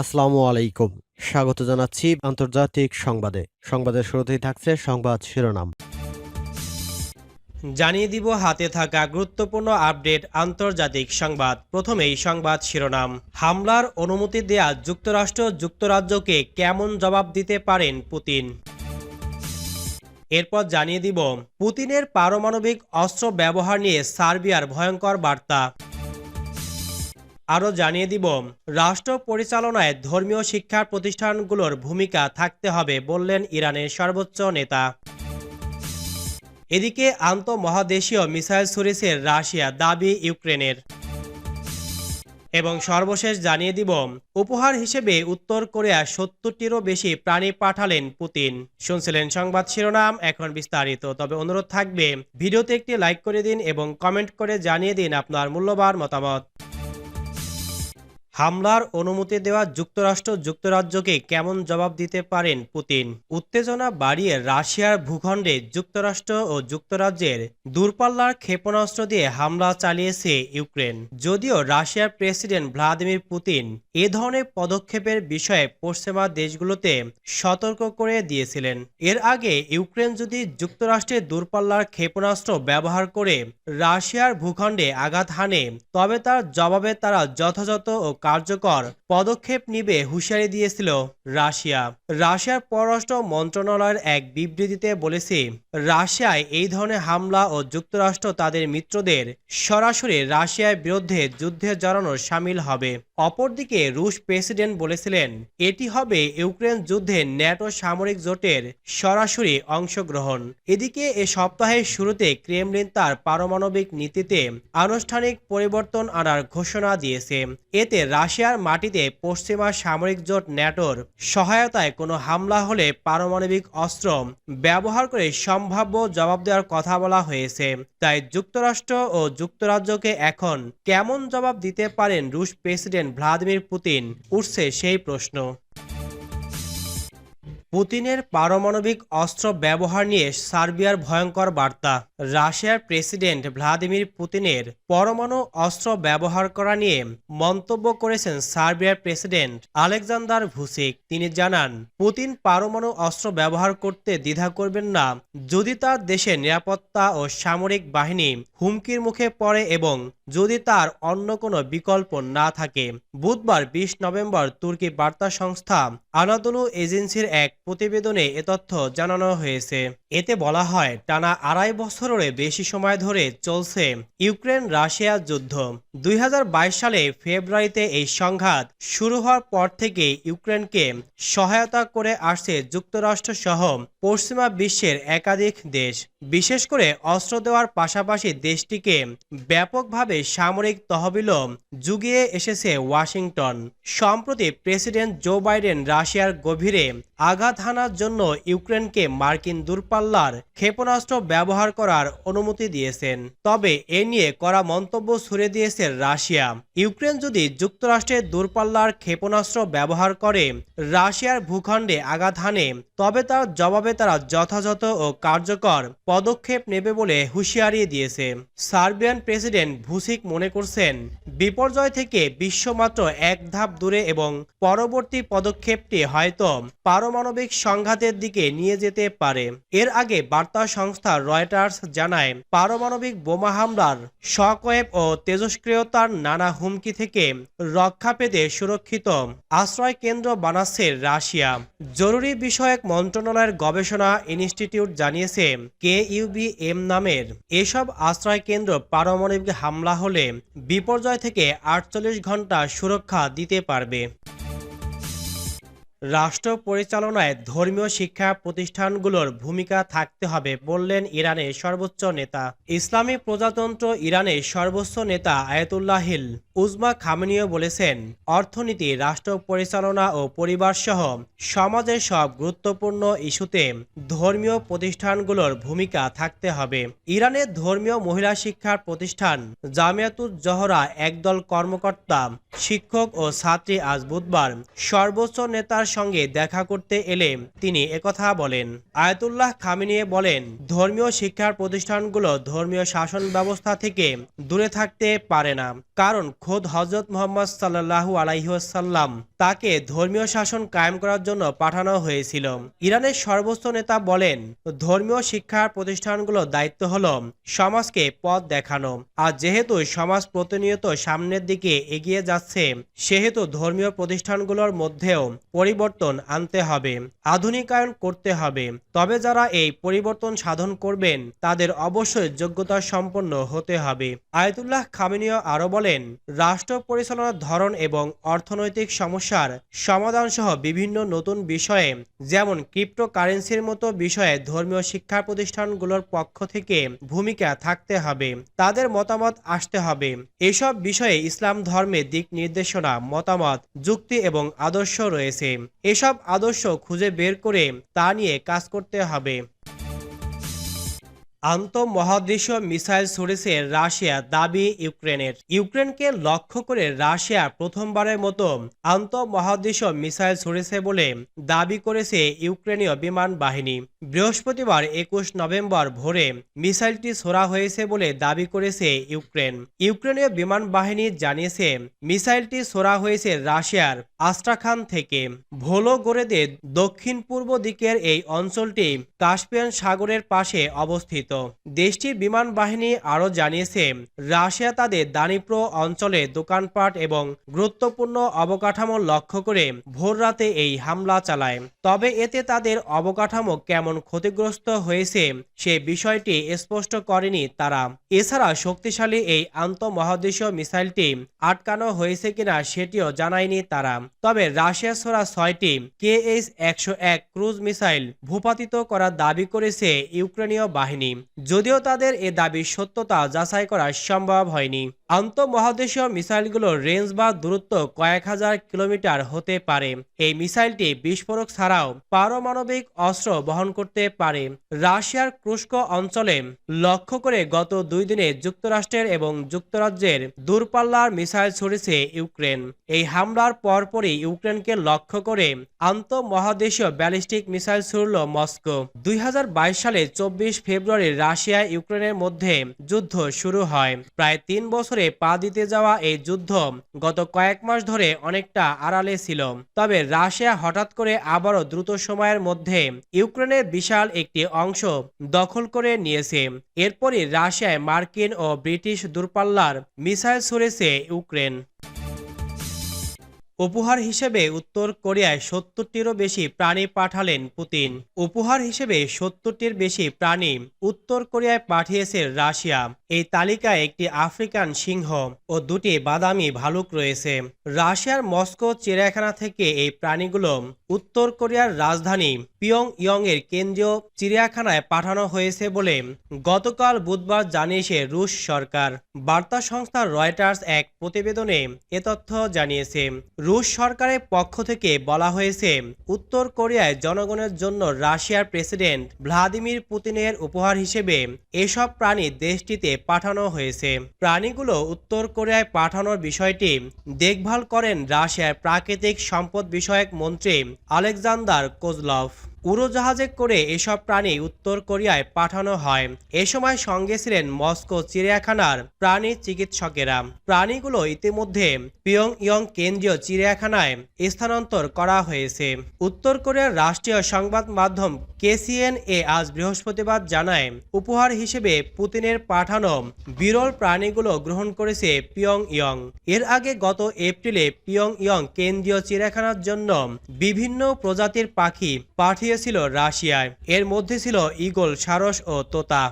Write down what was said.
আসসালামু আলাইকুম। স্বাগত জানাচ্ছি আন্তর্জাতিক সংবাদে। সংবাদের শুরুতেই থাকছে সংবাদ শিরোনাম। জানিয়ে দিব হাতে থাকা গুরুত্বপূর্ণ আপডেট আন্তর্জাতিক সংবাদ। প্রথমেই সংবাদ শিরোনাম। হামলার অনুমতি দেয়া যুক্তরাষ্ট্র যুক্তরাজ্যকে কেমন জবাব দিতে পারেন পুতিন? এরপর জানিয়ে দিব, পুতিনের পারমাণবিক অস্ত্র ব্যবহার নিয়ে সার্বিয়ার ভয়ঙ্কর বার্তা। আরও জানিয়ে দিব, রাষ্ট্র পরিচালনায় ধর্মীয় শিক্ষা প্রতিষ্ঠানগুলোর ভূমিকা থাকতে হবে বললেন ইরানের সর্বোচ্চ নেতা। এদিকে আন্তঃমহাদেশীয় মিসাইল ছুড়েছে রাশিয়া দাবি ইউক্রেনের। এবং সর্বশেষ জানিয়ে দিব, উপহার হিসেবে উত্তর কোরিয়া সত্তরটিরও বেশি প্রাণী পাঠালেন পুতিন। শুনছিলেন সংবাদ শিরোনাম, এখন বিস্তারিত। তবে অনুরোধ থাকবে, ভিডিওতে একটি লাইক করে দিন এবং কমেন্ট করে জানিয়ে দিন আপনার মূল্যবান মতামত। হামলার অনুমতি দেওয়া যুক্তরাষ্ট্র যুক্তরাজ্যকে কেমন জবাব দিতে পারেন পুতিন? উত্তেজনা বাড়িয়ে রাশিয়ার ভূখণ্ডে যুক্তরাষ্ট্র ও যুক্তরাজ্যের দূরপাল্লার ক্ষেপণাস্ত্র দিয়ে হামলা চালিয়েছে ইউক্রেন। যদিও রাশিয়ার প্রেসিডেন্ট ভ্লাদিমির পুতিন এ ধরনের পদক্ষেপের বিষয়ে পশ্চিমা দেশগুলোতে সতর্ক করে দিয়েছিলেন। এর আগে ইউক্রেন যদি যুক্তরাষ্ট্রের দূরপাল্লার ক্ষেপণাস্ত্র ব্যবহার করে রাশিয়ার ভূখণ্ডে আঘাত হানে, তবে তার জবাবে তারা যথাযথ ও কার্যকর পদক্ষেপ নিবে হুঁশিয়ারি দিয়েছিল রাশিয়া। রাশিয়ার পররাষ্ট্র মন্ত্রণালয়ের এক বিবৃতিতে বলেছে, রাশিয়ায় এই ধরনের হামলা ও যুক্তরাষ্ট্র তাদের মিত্রদের সরাসরি রাশিয়ার বিরুদ্ধে যুদ্ধে জড়ানোর সামিল হবে। অপরদিকে রুশ প্রেসিডেন্ট বলেছিলেন, এটি হবে ইউক্রেন যুদ্ধে ন্যাটো সামরিক জোটের সরাসরি অংশগ্রহণ। এদিকে এ সপ্তাহের শুরুতে ক্রেমলিন তার পারমাণবিক নীতিতে আনুষ্ঠানিক পরিবর্তন আনার ঘোষণা দিয়েছে। এতে রাশিয়ার মাটিতে পশ্চিমা সামরিক জোট ন্যাটোর সহায়তায় কোনো হামলা হলে পারমাণবিক অস্ত্র ব্যবহার করে সম্ভাব্য জবাব দেওয়ার কথা বলা হয়েছে। তাই যুক্তরাষ্ট্র ও যুক্তরাজ্যকে এখন কেমন জবাব দিতে পারেন রুশ প্রেসিডেন্ট ভ্লাদিমির পুতিন? উঠছে সেই প্রশ্ন। পুতিনের পারমাণবিক অস্ত্র ব্যবহার নিয়ে সার্বিয়ার ভয়ঙ্কর বার্তা। রাশিয়ার প্রেসিডেন্ট ভ্লাদিমির পুতিনের পরমাণু অস্ত্র ব্যবহার করা নিয়ে মন্তব্য করেছেন সার্বিয়ার প্রেসিডেন্ট আলেকজান্ডার ভুসিক। তিনি জানান, পুতিন পারমাণু অস্ত্র ব্যবহার করতে দ্বিধা করবেন না। যদি তার দেশের নিরাপত্তা ও সামরিক বাহিনী হুমকির মুখে পড়ে এবং যদি তার অন্য কোনো বিকল্প না থাকে। বুধবার বিশ নভেম্বর তুর্কি বার্তা সংস্থা আনাদুলু এজেন্সির এক প্রতিবেদনে এ তথ্য জানানো হয়েছে। এতে বলা হয়, টানা আড়াই বছরের বেশি সময় ধরে চলছে ইউক্রেন রাশিয়া যুদ্ধ। দুই হাজার বাইশ সালে ফেব্রুয়ারিতে এই সংঘাত শুরু হওয়ার পর থেকে ইউক্রেনকে সহায়তা করে আসছে যুক্তরাষ্ট্র সহ পশ্চিমা বিশ্বের একাধিক দেশ। বিশেষ করে অস্ত্র দেওয়ার পাশাপাশি দেশটিকে ব্যাপকভাবে সামরিক তহবিলও জুগিয়ে এসেছে ওয়াশিংটন। সম্প্রতি প্রেসিডেন্ট জো বাইডেন রাশিয়ার গভীরে আঘাত হানার জন্য ইউক্রেনকে মার্কিন দূরপাল্লার ক্ষেপণাস্ত্র ব্যবহার করার অনুমতি দিয়েছেন। তবে এ নিয়ে করা মন্তব্য ছুড়ে দিয়েছে রাশিয়া। ইউক্রেন যদি যুক্তরাষ্ট্রের দূরপাল্লার ক্ষেপণাস্ত্র ব্যবহার করে রাশিয়ার ভূখণ্ডে আঘাত হানে, তবে তার জবাবে তারা যথাযথ ও কার্যকর পদক্ষেপ নেবে বলে হুঁশিয়ারি দিয়েছে। সার্বিয়ান প্রেসিডেন্ট ভুসিক মনে করছেন, বিপর্যয় থেকে বিশ্ব মাত্র এক ধাপ দূরে এবং পরবর্তী পদক্ষেপটি হয়তো পারমাণবিক সংঘাতের দিকে নিয়ে যেতে পারে। এর আগে বার্তা সংস্থা রয়টার্স জানায়, পারমাণবিক বোমা হামলার শকওয়েব ও তেজস্ক্রিয়তার নানা হুমকি থেকে রক্ষা পেতে সুরক্ষিত আশ্রয় কেন্দ্র বানাচ্ছে রাশিয়া। জরুরি বিষয়ক মন্ত্রণালয়ের গবেষণা ইনস্টিটিউট জানিয়েছে, কে ইউবিএম নামের এসব আশ্রয়কেন্দ্র পারমাণবিক হামলা হলে বিপর্যয় থেকে আটচল্লিশ ঘণ্টা সুরক্ষা দিতে পারবে। রাষ্ট্র পরিচালনায় ধর্মীয় শিক্ষা প্রতিষ্ঠানগুলোর ভূমিকা থাকতে হবে বললেন ইরানের সর্বোচ্চ নেতা। ইসলামী প্রজাতন্ত্র ইরানের সর্বোচ্চ নেতা আয়াতুল্লাহিল উজমা খামেনিও বলেছেন, অর্থনীতি, রাষ্ট্র পরিচালনা ও পরিবার সহ সমাজের সব গুরুত্বপূর্ণ ইস্যুতে ধর্মীয় প্রতিষ্ঠানগুলোর ভূমিকা থাকতে হবে। ইরানের ধর্মীয় মহিলা শিক্ষার প্রতিষ্ঠান জামিয়াতুজ জহরা একদল কর্মকর্তা, শিক্ষক ও ছাত্রী আজ বুধবার সর্বোচ্চ নেতার সঙ্গে দেখা করতে এলে তিনি একথা বলেন। আয়তুল্লাহ খামিনিয়ে বলেন, ধর্মীয় শিক্ষার প্রতিষ্ঠানগুলো ধর্মীয় শাসন ব্যবস্থা থেকে দূরে থাকতে পারে না। কারণ খোদ হজরত মোহাম্মদ সাল্লাহু আলাইসাল্লাম তাকে ধর্মীয় শাসন কায়েম করার জন্য পাঠানো হয়েছিল। ইরানের সর্বোচ্চ নেতা বলেন, ধর্মীয় শিক্ষার প্রতিষ্ঠানগুলোর দায়িত্ব হলো সমাজকে পথ দেখানো। আর যেহেতু সমাজ প্রতিনিয়ত সামনের দিকে এগিয়ে যাচ্ছে, সেহেতু ধর্মীয় প্রতিষ্ঠানগুলোর মধ্যেও পরিবর্তন আনতে হবে, আধুনিকায়ন করতে হবে। তবে যারা এই পরিবর্তন সাধন করবেন, তাদের অবশ্যই যোগ্যতা সম্পন্ন হতে হবে। আয়তুল্লাহ খামিনীয় আরও বলেন রাষ্ট্র পরিচালনার ধরন এবং অর্থনৈতিক সমস্যার সমাধান সহ বিভিন্ন নতুন বিষয়ে, যেমন ক্রিপ্টোকারেন্সির মতো বিষয়ে ধর্মীয় শিক্ষা প্রতিষ্ঠানগুলোর পক্ষ থেকে ভূমিকা থাকতে হবে, তাদের মতামত আসতে হবে। এসব বিষয়ে ইসলাম ধর্মে দিক নির্দেশনা, মতামত, যুক্তি এবং আদর্শ রয়েছে। এসব আদর্শ খুঁজে বের করে তা নিয়ে কাজ করতে হবে। আন্তঃমহাদেশীয় মিসাইল ছড়েছে রাশিয়া দাবি ইউক্রেনের। ইউক্রেনকে লক্ষ্য করে রাশিয়া প্রথমবারের মতো আন্তঃমহাদেশীয় মিসাইল ছড়েছে বলে দাবি করেছে ইউক্রেনীয় বিমান বাহিনী। বৃহস্পতিবার একুশ নভেম্বর ভোরে মিসাইলটি ছোড়া হয়েছে বলে দাবি করেছে ইউক্রেন। ইউক্রেনীয় বিমান বাহিনী জানিয়েছে, মিসাইলটি ছোড়া হয়েছে রাশিয়ার আস্ট্রাখান থেকে। ভোলোগোরেদে দক্ষিণ পূর্ব দিকের এই অঞ্চলটি কাস্পিয়ান সাগরের পাশে অবস্থিত। দেশটির বিমান বাহিনী আরও জানিয়েছে, রাশিয়া তাদের দানিপ্রো অঞ্চলে দোকানপাট এবং গুরুত্বপূর্ণ অবকাঠামো লক্ষ্য করে ভোররাতে এই হামলা চালায়। তবে এতে তাদের অবকাঠামো কেমন ক্ষতিগ্রস্ত হয়েছে সে বিষয়টি স্পষ্ট করেনি তারা। এছাড়া শক্তিশালী এই আন্তঃমহাদেশীয় মিসাইলটি আটকানো হয়েছে কিনা সেটিও জানায়নি তারা। তবে রাশিয়া ছোড়া ছয়টি কেএইচ একশো এক ক্রুজ মিসাইল ভূপাতিত করার দাবি করেছে ইউক্রেনীয় বাহিনী। যদিও তাদের এ দাবির সত্যতা যাচাই করা সম্ভব হয়নি। আন্তঃমহাদেশীয় মিসাইলগুলোর রেঞ্জ বা দূরত্ব কয়েক হাজার কিলোমিটার হতে পারে। এই মিসাইলটি বিস্ফোরক ছাড়াও পারমাণবিক অস্ত্র বহন করতে পারে। রাশিয়ার ক্রুস্ক অঞ্চলে লক্ষ্য করে গত দুই দিনে যুক্তরাষ্ট্রের এবং যুক্তরাজ্যের দূরপাল্লার মিসাইল ছড়েছে ইউক্রেন। এই হামলার পরপরই ইউক্রেনকে লক্ষ্য করে আন্তঃমহাদেশীয় ব্যালিস্টিক মিসাইল ছুড়ল মস্কো। দুই সালে চব্বিশ ফেব্রুয়ারি রাশিয়া ইউক্রেনের মধ্যে যুদ্ধ শুরু হয়। প্রায় তিন বছরে পা দিতে যাওয়া এই যুদ্ধ গত কয়েক মাস ধরে অনেকটা আড়ালে ছিল। তবে রাশিয়া হঠাৎ করে আবারও দ্রুত সময়ের মধ্যে ইউক্রেনের বিশাল একটি অংশ দখল করে নিয়েছে। এরপরই রাশিয়ায় মার্কিন ও ব্রিটিশ দূরপাল্লার মিসাইল ছড়েছে ইউক্রেন। উপহার হিসেবে উত্তর কোরিয়ায় সত্তরটিরও বেশি প্রাণী পাঠালেন পুতিন। উপহার হিসেবে সত্তরটির বেশি প্রাণী উত্তর কোরিয়ায় পাঠিয়েছে রাশিয়া। এই তালিকায় একটি আফ্রিকান সিংহ ও দুটি বাদামি ভালুক রয়েছে। রাশিয়ার মস্কো চিড়িয়াখানা থেকে এই প্রাণীগুলো উত্তর কোরিয়ার রাজধানী পিয়ং ইয়ং এর কেন্দ্রীয় চিড়িয়াখানায় পাঠানো হয়েছে বলে গতকাল বুধবার জানিয়েছে রুশ সরকার। বার্তা সংস্থা রয়টার্স এক প্রতিবেদনে এ তথ্য জানিয়েছে। রুশ সরকারের পক্ষ থেকে বলা হয়েছে, উত্তর কোরিয়ায় জনগণের জন্য রাশিয়ার প্রেসিডেন্ট ভ্লাদিমির পুতিনের উপহার হিসেবে এসব প্রাণী দেশটিতে পাঠানো হয়েছে। প্রাণীগুলো উত্তর কোরিয়ায় পাঠানোর বিষয়টি দেখভাল করেন রাশিয়ার প্রাকৃতিক সম্পদ বিষয়ক মন্ত্রী আলেকজান্ডার কোজলভ। উড়োজাহাজে করে এসব প্রাণী উত্তর কোরিয়ায় পাঠানো হয়। এ সময় সঙ্গে ছিলেন মস্কো চিড়িয়াখানার প্রাণী চিকিৎসকেরা। প্রাণীগুলো ইতিমধ্যে পিয়ং ইয়ং কেন্দ্রীয় চিড়িয়াখানায় স্থানান্তর করা হয়েছে। উত্তর কোরিয়ার রাষ্ট্রীয় সংবাদ মাধ্যম কেসিএন এ আজ বৃহস্পতিবার জানায়, উপহার হিসেবে পুতিনের পাঠানো বিরল প্রাণীগুলো গ্রহণ করেছে পিয়ং ইয়ং এর আগে গত এপ্রিলে পিয়ং ইয়ং কেন্দ্রীয় চিড়িয়াখানার জন্য বিভিন্ন প্রজাতির পাখি পাঠিয়েছিল রাশিয়ায়। এর মধ্যে ছিল ইগল সারস ও তোতা।